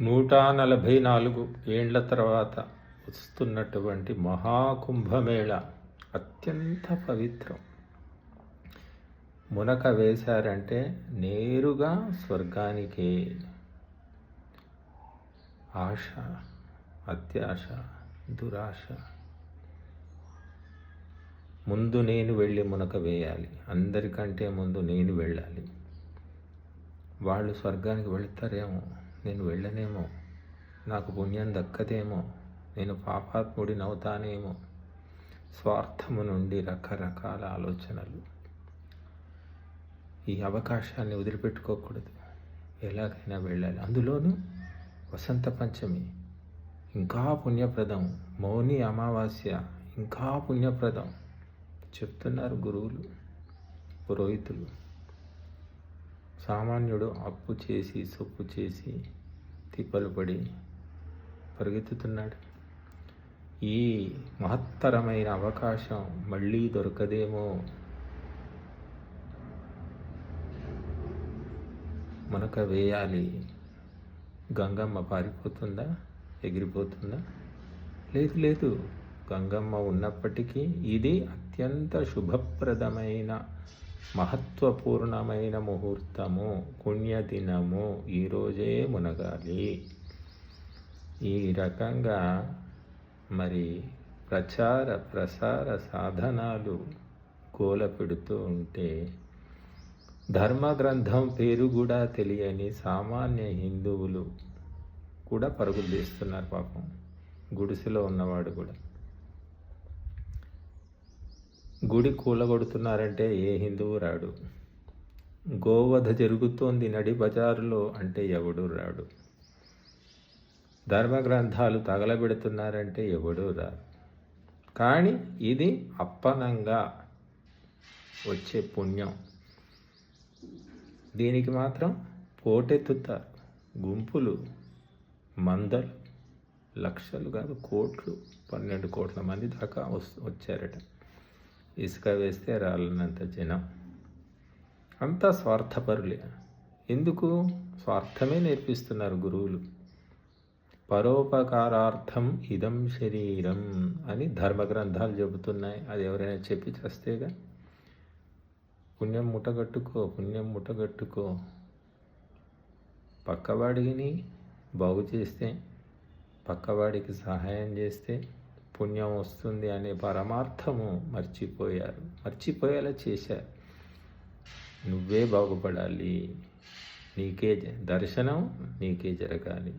నూట నలభై నాలుగు ఏండ్ల తర్వాత వస్తున్నటువంటి మహాకుంభమేళ అత్యంత పవిత్రం. మునక వేశారంటే నేరుగా స్వర్గానికే. ఆశ అత్యాశ దురాశ. ముందు నేను వెళ్ళి మునక వేయాలి. అందరికంటే ముందు నేను వెళ్ళాలి. వాళ్ళు స్వర్గానికి వెళతారేమో. నేను వెళ్ళనేమో. నాకు పుణ్యం దక్కదేమో. నేను పాపాత్ముడిని అవుతానేమో స్వార్థము నుండి రకరకాల ఆలోచనలు. ఈ అవకాశాన్ని వదిలిపెట్టుకోకూడదు. ఎలాగైనా వెళ్ళాలి. అందులోనూ వసంత పంచమి ఇంకా పుణ్యప్రదం. మౌని అమావాస్య ఇంకా పుణ్యప్రదం. చెప్తున్నారు గురువులు పురోహితులు. సామాన్యుడు అప్పు చేసి సొప్పు చేసి తిప్పలు పడి పరిగెత్తుతున్నాడు. ఈ మహత్తరమైన అవకాశం మళ్ళీ దొరకదేమో మనక వేయాలి. గంగమ్మ పారిపోతుందా? ఎగిరిపోతుందా? లేదు లేదు. గంగమ్మ ఉన్నప్పటికీ ఇది అత్యంత శుభప్రదమైన మహత్వపూర్ణమైన ముహూర్తము పుణ్యదినము ఈరోజే మునగాలి. ఈ రకంగా మరి ప్రచార ప్రసార సాధనాలు కోల పెడుతూ ఉంటే ధర్మ గ్రంథం పేరు కూడా తెలియని సామాన్య హిందువులు కూడా పరుగులు తీస్తున్నారు పాపం. గుడిసెలో ఉన్నవాడు కూడా. గుడి కూలగొడుతున్నారంటే ఏ హిందువు రాడు? గోవధ జరుగుతోంది నడి బజారులో అంటే ఎవడూ రాడు? ధర్మ గ్రంథాలు తగలబెడుతున్నారంటే ఎవడూ రారు కానీ ఇది అప్పనంగా వచ్చే పుణ్యం. దీనికి మాత్రం పోటెత్తుతారు గుంపులు మందలు లక్షలు కాదు కోట్లు పన్నెండు కోట్ల మంది దాకా వస్ వచ్చారట. ఇసుక వేస్తే రాళ్ళనంత జనం. అంతా స్వార్థపరులే. ఎందుకు? స్వార్థమే నేర్పిస్తున్నారు గురువులు. పరోపకారార్థం ఇదం శరీరం అని ధర్మ గ్రంథాలు చెబుతున్నాయి. అది ఎవరైనా చెప్పి చేస్తేగా? పుణ్యం ముటగట్టుకో పుణ్యం ముటగట్టుకో పక్కవాడిని బాగు చేస్తే పక్కవాడికి సహాయం చేస్తే పుణ్యం వస్తుంది అనే పరమార్థము మర్చిపోయారు. మర్చిపోయేలా చేశారు. నువ్వే బాగుపడాలి. నీకే జ- దర్శనం నీకే జరగాలి.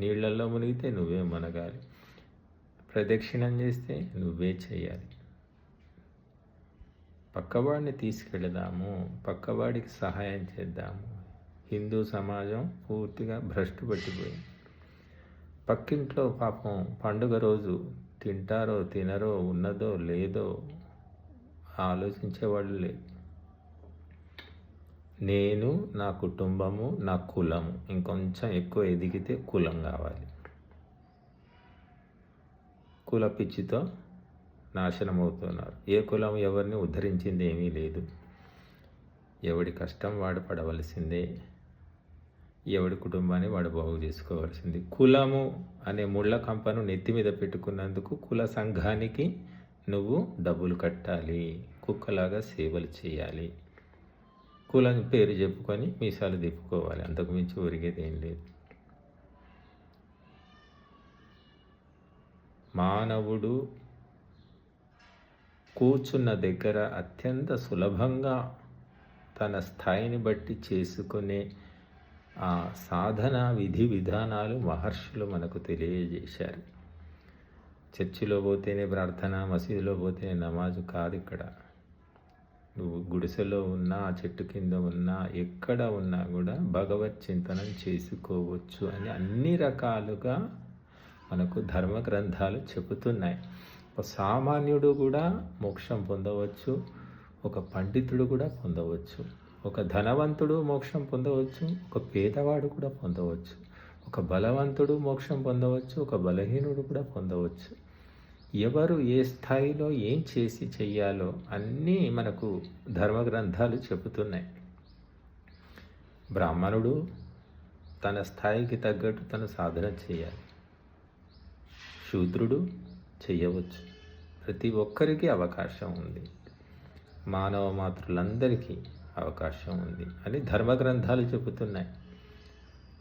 నీళ్ళల్లో మునిగితే నువ్వే మునగాలి. ప్రదక్షిణం చేస్తే నువ్వే చేయాలి. పక్కవాడిని తీసుకెళదాము. పక్కవాడికి సహాయం చేద్దాము. హిందూ సమాజం పూర్తిగా భ్రష్టు పట్టిపోయింది పక్కింట్లో పాపం పండుగ రోజు తింటారో తినరో ఉన్నదో లేదో ఆలోచించేవాళ్ళు లేదు నేను నా కుటుంబము నా కులము ఇంకొంచెం ఎక్కువ ఎదిగితే కులం కావాలి. కుల పిచ్చితో నాశనం అవుతున్నారు ఏ కులం ఎవరిని ఉద్ధరించింది ఏమీ లేదు. ఎవడి కష్టం వాడు పడవలసిందే. ఎవడి కుటుంబాన్ని వాడు బాగు చేసుకోవాల్సింది. కులము అనే ముళ్ళ కంపను నెత్తి మీద పెట్టుకున్నందుకు కుల సంఘానికి నువ్వు డబ్బులు కట్టాలి. కుక్కలాగా సేవలు చేయాలి. కులం పేరు చెప్పుకొని మీసాలు తిప్పుకోవాలి. అంతకుమించి ఒరిగేది ఏం లేదు. మానవుడు కూర్చున్న దగ్గర అత్యంత సులభంగా తన స్థాయిని బట్టి చేసుకునే ఆ సాధన విధి విధానాలు మహర్షులు మనకు తెలియజేశారు. చర్చిలో పోతేనే ప్రార్థన మసీదులో పోతేనే నమాజు కాదు ఇక్కడ. నువ్వు గుడిసెలో ఉన్నా చెట్టు కింద ఉన్నా ఎక్కడ ఉన్నా కూడా భగవత్ చింతనం చేసుకోవచ్చు అని అన్ని రకాలుగా మనకు ధర్మ గ్రంథాలు చెబుతున్నాయి. ఒక సామాన్యుడు కూడా మోక్షం పొందవచ్చు ఒక పండితుడు కూడా పొందవచ్చు. ఒక ధనవంతుడు మోక్షం పొందవచ్చు ఒక పేదవాడు కూడా పొందవచ్చు ఒక బలవంతుడు మోక్షం పొందవచ్చు ఒక బలహీనుడు కూడా పొందవచ్చు. ఎవరు ఏ స్థాయిలో ఏం చేసి చెయ్యాలో అన్నీ మనకు ధర్మ గ్రంథాలు చెబుతున్నాయి. బ్రాహ్మణుడు తన స్థాయికి తగ్గట్టు తను సాధన చేయాలి. శూద్రుడు చేయవచ్చు. ప్రతి ఒక్కరికి అవకాశం ఉంది. మానవ మాతృలందరికీ అవకాశం ఉంది. అని ధర్మగ్రంథాలు చెబుతున్నాయి.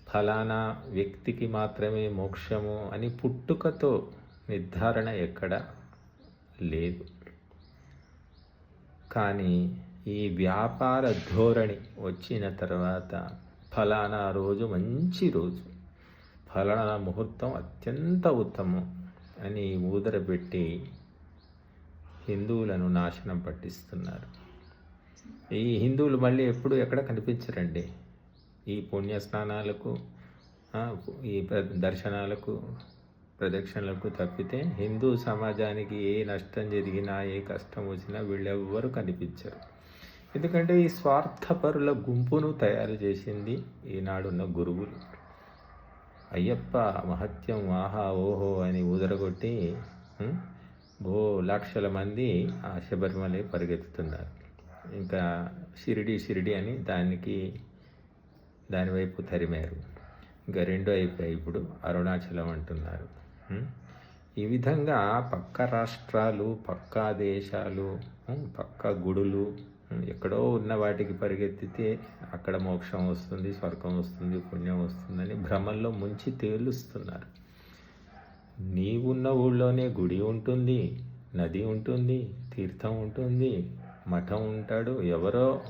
ఫలానా వ్యక్తికి మాత్రమే మోక్షము అని పుట్టుకతో నిర్ధారణ ఎక్కడ లేదు. కానీ ఈ వ్యాపార ధోరణి వచ్చిన తర్వాత ఫలానా రోజు మంచి రోజు. ఫలానా ముహూర్తం అత్యంత ఉత్తమం అని ఊదరబెట్టి హిందువులను నాశనం పట్టిస్తున్నారు. ఈ హిందువులు మళ్ళీ ఎప్పుడు ఎక్కడ కనిపించరండి? ఈ పుణ్య స్నానాలకు ఈ ప్ర- దర్శనాలకు ప్రదక్షిణలకు తప్పితే హిందూ సమాజానికి ఏ నష్టం జరిగినా ఏ కష్టం వచ్చినా వీళ్ళెవ్వరూ కనిపించరు. ఎందుకంటే ఈ స్వార్థపరుల గుంపును తయారు చేసింది ఈనాడున్న గురువులు. అయ్యప్ప మహత్యం ఆహా ఓహో అని ఊదరగొట్టి భో ఓ లక్షల మంది ఆ శబరిమలై పరిగెత్తుతున్నారు. ఇంకా షిరిడి షిరిడి అని దానికి దాని వైపు తరిమారు. ఇంకా రెండో అయిపోయాయి ఇప్పుడు అరుణాచలం అంటున్నారు. ఈ విధంగా పక్క రాష్ట్రాలు పక్కా దేశాలు పక్క గుడులు ఎక్కడో ఉన్న వాటికి పరిగెత్తితే అక్కడ మోక్షం వస్తుంది స్వర్గం వస్తుంది పుణ్యం వస్తుందని భ్రమల్లో ముంచి తేలుస్తున్నారు. నీవున్న ఊళ్ళోనే గుడి ఉంటుంది నది ఉంటుంది తీర్థం ఉంటుంది మఠం ఉంటాడు. ఎవరో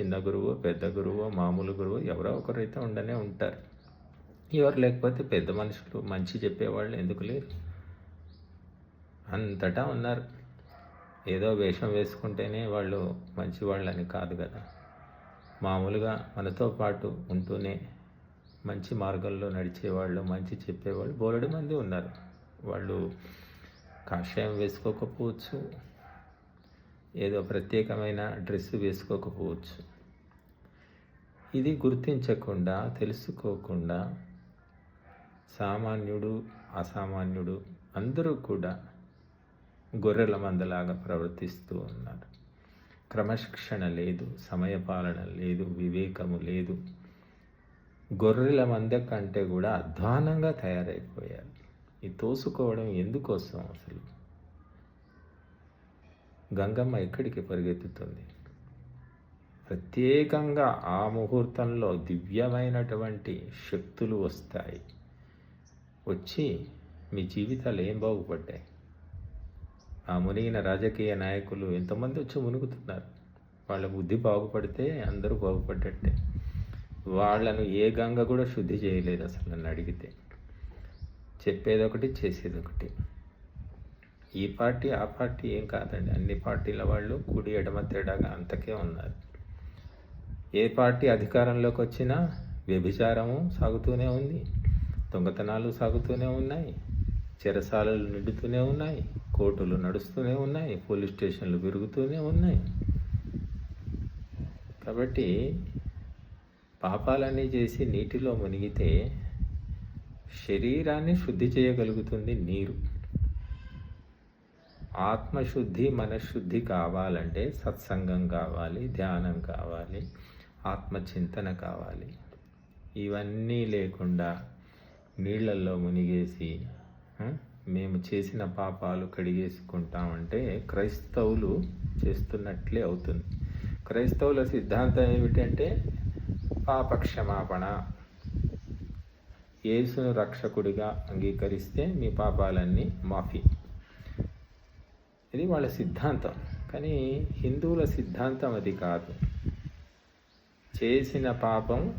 చిన్న గురువు పెద్ద గురువు మామూలు గురువు ఎవరో ఒకరైతే ఉండనే ఉంటారు. ఎవరు లేకపోతే పెద్ద మనుషులు మంచి చెప్పేవాళ్ళు ఎందుకు లేరు? అంతటా ఉన్నారు. ఏదో వేషం వేసుకుంటేనే వాళ్ళు మంచి వాళ్ళని కాదు కదా. మామూలుగా మనతో పాటు ఉంటూనే మంచి మార్గంలో నడిచేవాళ్ళు మంచి చెప్పేవాళ్ళు బోలెడు మంది ఉన్నారు. వాళ్ళు కాషాయం వేసుకోకపోవచ్చు ఏదో ప్రత్యేకమైన డ్రెస్ వేసుకోకపోవచ్చు. ఇది గుర్తించకుండా తెలుసుకోకుండా సామాన్యుడు అసామాన్యుడు అందరూ కూడా గొర్రెల మందలాగా ప్రవర్తిస్తూ ఉన్నారు. క్రమశిక్షణ లేదు సమయపాలన లేదు వివేకము లేదు. గొర్రెల మంద కంటే కూడా అధ్వానంగా తయారైపోయారు. ఈ తోసుకోవడం ఎందుకోసం అసలు? గంగమ్మ ఎక్కడికి పరిగెత్తుతుంది? ప్రత్యేకంగా ఆ ముహూర్తంలో దివ్యమైనటువంటి శక్తులు వస్తాయి. వచ్చి మీ జీవితాలు ఏం బాగుపడ్డాయి? ఆ మునిగిన రాజకీయ నాయకులు ఎంతమంది వచ్చి మునుగుతున్నారు? వాళ్ళ బుద్ధి బాగుపడితే అందరూ బాగుపడ్డట్టే. వాళ్ళను ఏ గంగ కూడా శుద్ధి చేయలేదు అసలు నన్ను అడిగితే. చెప్పేదొకటి చేసేదొకటి. ఈ పార్టీ ఆ పార్టీ ఏం కాదండి. అన్ని పార్టీల వాళ్ళు కుడి ఎడమ తేడాగా అంతకే ఉన్నారు. ఏ పార్టీ అధికారంలోకి వచ్చినా వ్యభిచారము సాగుతూనే ఉంది. దొంగతనాలు సాగుతూనే ఉన్నాయి. చెరసాలలు నిండుతూనే ఉన్నాయి. కోర్టులు నడుస్తూనే ఉన్నాయి. పోలీస్ స్టేషన్లు పెరుగుతూనే ఉన్నాయి. కాబట్టి పాపాలన్నీ చేసి నీటిలో మునిగితే శరీరాన్ని శుద్ధి చేయగలుగుతుంది నీరు. ఆత్మశుద్ధి మనశ్శుద్ధి కావాలంటే సత్సంగం కావాలి ధ్యానం కావాలి ఆత్మచింతన కావాలి. ఇవన్నీ లేకుండా నీళ్ళల్లో మునిగేసి మేము చేసిన పాపాలు కడిగేసుకుంటామంటే క్రైస్తవులు చేస్తున్నట్లే అవుతుంది. క్రైస్తవుల సిద్ధాంతం ఏమిటంటే పాప క్షమాపణ యేసును రక్షకుడిగా అంగీకరిస్తే మీ పాపాలన్నీ మాఫీ. ఇది వాళ్ళ సిద్ధాంతం. కానీ హిందువుల సిద్ధాంతం అది కాదు. చేసిన పాపం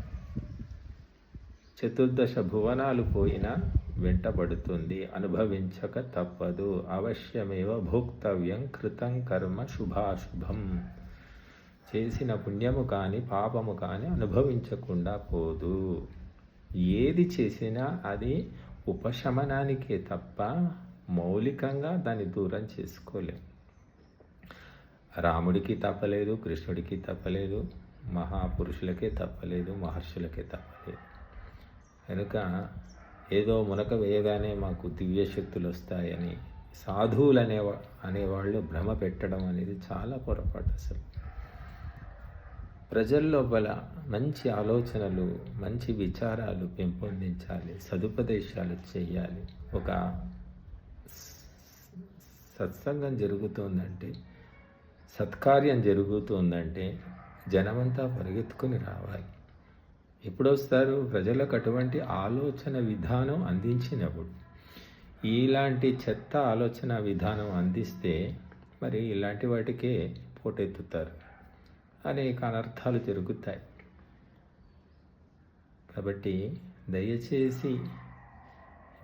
చతుర్దశ భువనాలు పోయినా వెంటబడుతుంది. అనుభవించక తప్పదు. అవశ్యమేవ భోక్తవ్యం కృతం కర్మ శుభాశుభం. చేసిన పుణ్యము కానీ పాపము కానీ అనుభవించకుండా పోదు. ఏది చేసినా అది ఉపశమనానికే తప్ప మౌలికంగా దాన్ని దూరం చేసుకోలేం. రాముడికి తప్పలేదు కృష్ణుడికి తప్పలేదు మహాపురుషులకే తప్పలేదు మహర్షులకే తప్పలేదు. కనుక ఏదో మునక వేయగానే మాకు దివ్య శక్తులు వస్తాయని సాధువులు అనేవా అనేవాళ్ళు భ్రమ పెట్టడం అనేది చాలా పొరపాటు అసలు. ప్రజల్లోపల మంచి ఆలోచనలు మంచి విచారాలు పెంపొందించాలి సదుపదేశాలు చేయాలి. ఒక సత్సంగం జరుగుతుందంటే సత్కార్యం జరుగుతుందంటే జనమంతా పరిగెత్తుకొని రావాలి. ఎప్పుడొస్తారు? ప్రజలకు అటువంటి ఆలోచన విధానం అందించినప్పుడు. ఇలాంటి చెత్త ఆలోచన విధానం అందిస్తే మరి ఇలాంటి వాటికే పోటెత్తుతారు. అనేక అనర్థాలు జరుగుతాయి. కాబట్టి దయచేసి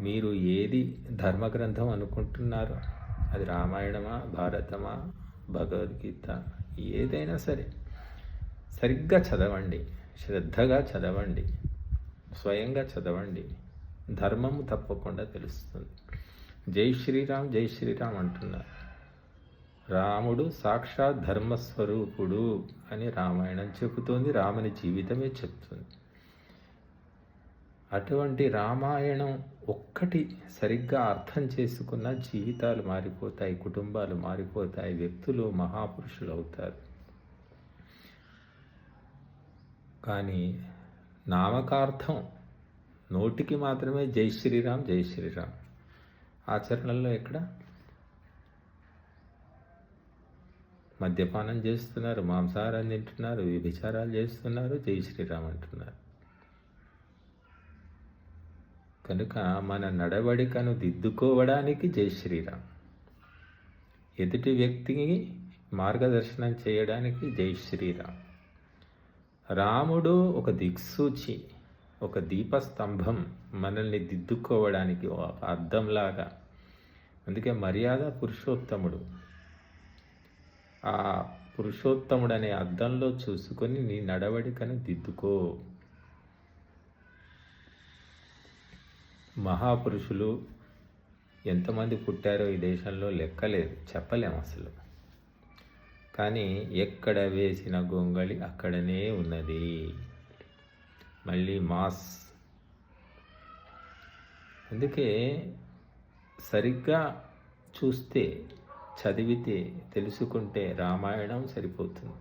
మీరు ఏది ధర్మగ్రంథం అనుకుంటున్నారో అది రామాయణమా భారతమా భగవద్గీత ఏదైనా సరే. సరిగ్గా చదవండి శ్రద్ధగా చదవండి స్వయంగా చదవండి. ధర్మము తప్పకుండా తెలుస్తుంది. జై శ్రీరామ్ జై శ్రీరామ్ అంటున్నారు. రాముడు సాక్షాత్ ధర్మస్వరూపుడు అని రామాయణం చెబుతోంది రాముని జీవితమే చెప్తుంది. అటువంటి రామాయణం ఒక్కటి సరిగ్గా అర్థం చేసుకున్న జీవితాలు మారిపోతాయి కుటుంబాలు మారిపోతాయి వ్యక్తులు మహాపురుషులు అవుతారు. కానీ నామకార్థం నోటికి మాత్రమే జై శ్రీరామ్ జై శ్రీరామ్. ఆచరణలో ఎక్కడ? మద్యపానం చేస్తున్నారు మాంసాహారం తింటున్నారు విభిచారాలు చేస్తున్నారు జై శ్రీరామ్ అంటున్నారు. కనుక మన నడవడికను దిద్దుకోవడానికి జై శ్రీరామ్. ఎదుటి వ్యక్తికి మార్గదర్శనం చేయడానికి జై శ్రీరామ్. రాముడు ఒక దిక్సూచి ఒక దీపస్తంభం మనల్ని దిద్దుకోవడానికి ఒక అర్థంలాగా అందుకే మర్యాద పురుషోత్తముడు. ఆ పురుషోత్తముడు అనే అర్థంలో చూసుకొని నీ నడవడికను దిద్దుకో. మహాపురుషులు ఎంతమంది పుట్టారో ఈ దేశంలో లెక్కలేదు చెప్పలేము అసలు. కానీ ఎక్కడ వేసిన గొంగళి అక్కడనే ఉన్నది. మళ్ళీ మాస్. అందుకే సరిగ్గా చూస్తే చదివితే తెలుసుకుంటే రామాయణం సరిపోతుంది.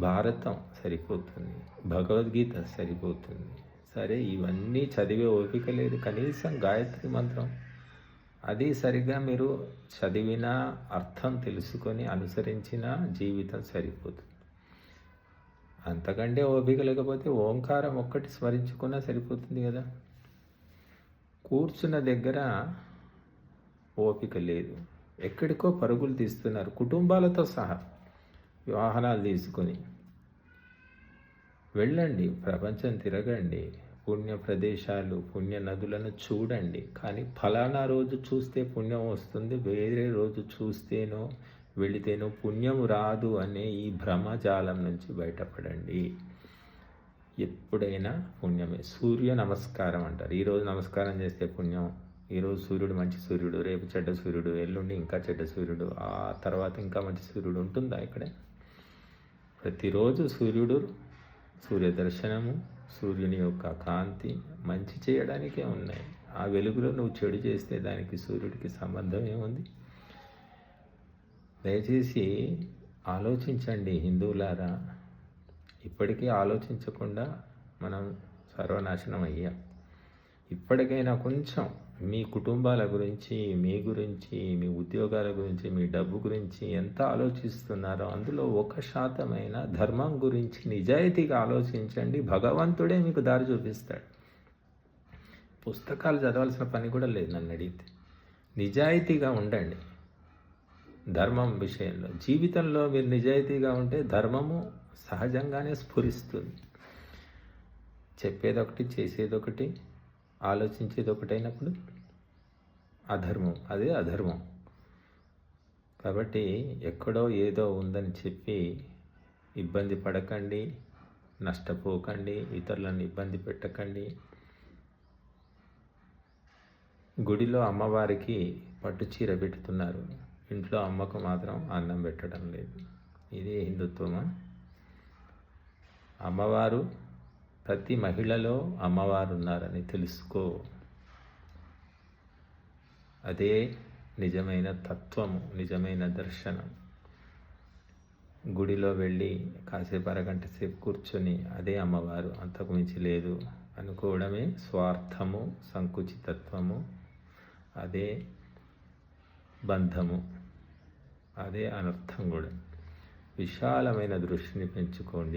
భారతం సరిపోతుంది. భగవద్గీత సరిపోతుంది. సరే ఇవన్నీ చదివే ఓపిక లేదు. కనీసం గాయత్రి మంత్రం. అది సరిగ్గా మీరు చదివిన అర్థం తెలుసుకొని అనుసరించిన జీవితం సరిపోతుంది అంతకంటే ఓపిక లేకపోతే ఓంకారం ఒక్కటి స్మరించుకున్నా సరిపోతుంది కదా. కూర్చున్న దగ్గర ఓపిక లేదు. ఎక్కడికో పరుగులు తీస్తున్నారు. కుటుంబాలతో సహా వాహనాలు తీసుకొని. వెళ్ళండి ప్రపంచం తిరగండి. పుణ్య ప్రదేశాలు పుణ్య నదులను చూడండి. కానీ ఫలానా రోజు చూస్తే పుణ్యం వస్తుంది వేరే రోజు చూస్తేనో వెళితేనో పుణ్యం రాదు అనే ఈ భ్రమజాలం నుంచి బయటపడండి. ఎప్పుడైనా పుణ్యమే. సూర్య నమస్కారం అంటారు. ఈరోజు నమస్కారం చేస్తే పుణ్యం. ఈరోజు సూర్యుడు మంచి సూర్యుడు రేపు చెడ్డ సూర్యుడు ఎల్లుండి ఇంకా చెడ్డ సూర్యుడు ఆ తర్వాత ఇంకా మంచి సూర్యుడు ఉంటుందా ఇక్కడే? ప్రతిరోజు సూర్యుడు సూర్య దర్శనము సూర్యుని యొక్క కాంతి మంచి చేయడానికే ఉన్నాయి. ఆ వెలుగులో నువ్వు చెడు చేస్తే దానికి సూర్యుడికి సంబంధం ఏముంది? దయచేసి ఆలోచించండి హిందువులారా. ఇప్పటికీ ఆలోచించకుండా మనం సర్వనాశనం అయ్యాం. ఇప్పటికైనా కొంచెం మీ కుటుంబాల గురించి మీ గురించి మీ ఉద్యోగాల గురించి మీ డబ్బు గురించి ఎంత ఆలోచిస్తున్నారో అందులో ఒక శాతమైన ధర్మం గురించి నిజాయితీగా ఆలోచించండి. భగవంతుడే మీకు దారి చూపిస్తాడు. పుస్తకాలు చదవాల్సిన పని కూడా లేదు నన్ను అడిగితే. నిజాయితీగా ఉండండి. ధర్మం విషయంలో జీవితంలో మీరు నిజాయితీగా ఉంటే ధర్మము సహజంగానే స్ఫురిస్తుంది. చెప్పేదొకటి చేసేదొకటి ఆలోచించేది ఒకటైనప్పుడు అధర్మం అది అధర్మం. కాబట్టి ఎక్కడో ఏదో ఉందని చెప్పి ఇబ్బంది పడకండి నష్టపోకండి ఇతరులను ఇబ్బంది పెట్టకండి. గుడిలో అమ్మవారికి పట్టు చీర పెడుతున్నారు ఇంట్లో అమ్మకు మాత్రం అన్నం పెట్టడం లేదు. ఇది హిందుత్వమా? అమ్మవారు ప్రతి మహిళలో అమ్మవారు ఉన్నారని తెలుసుకో. అదే నిజమైన తత్వము నిజమైన దర్శనం. గుడిలో వెళ్ళి కాసేపు అరగంట సేపు కూర్చొని అదే అమ్మవారు అంతకు మించి లేదు అనుకోవడమే స్వార్థము సంకుచితత్వము అదే బంధము అదే అనర్థం కూడా. విశాలమైన దృష్టిని పెంచుకోండి.